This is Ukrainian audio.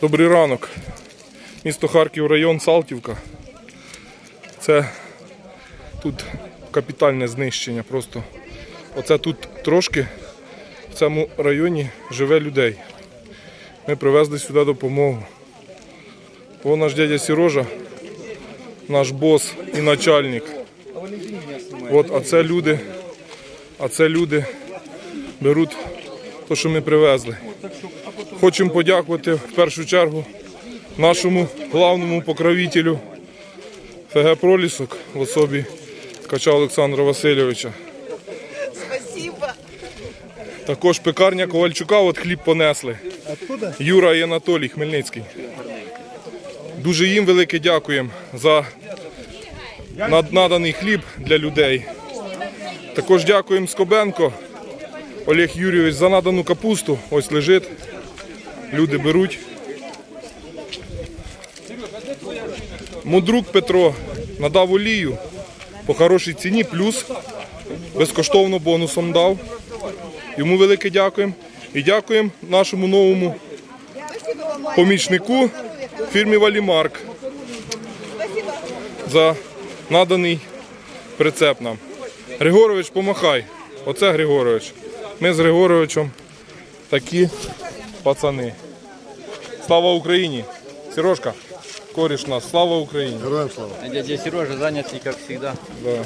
Добрий ранок. Місто Харків, район Салтівка. Це тут капітальне знищення. Просто оце тут трошки в цьому районі живе людей. Ми привезли сюди допомогу. О, наш дядя Сірожа, наш бос і начальник. От, а це люди, а це люди беруть те, що ми привезли. Хочемо подякувати в першу чергу нашому главному покровителю ФГ Пролісок в особі Ткача Олександра Васильовича. Спасибо. Також пекарня Ковальчука, от хліб понесли. Юра і Анатолій Хмельницький. Дуже їм велике дякуємо за наданий хліб для людей. Також дякуємо Скобенко Олег Юрійович за надану капусту. Ось лежить. Люди беруть. Мудрук Петро надав олію по хорошій ціні, плюс безкоштовно бонусом дав. Йому велике дякуємо. І дякуємо нашому новому помічнику фірмі Валімарк за наданий прицеп нам. Григорович, помахай. Оце Григорович. Ми з Григоровичем такі пацани. Слава Україні! Сережка, коріш нас, слава Україні! Героям слава. Дядя Сережа занятий, как всегда. Да.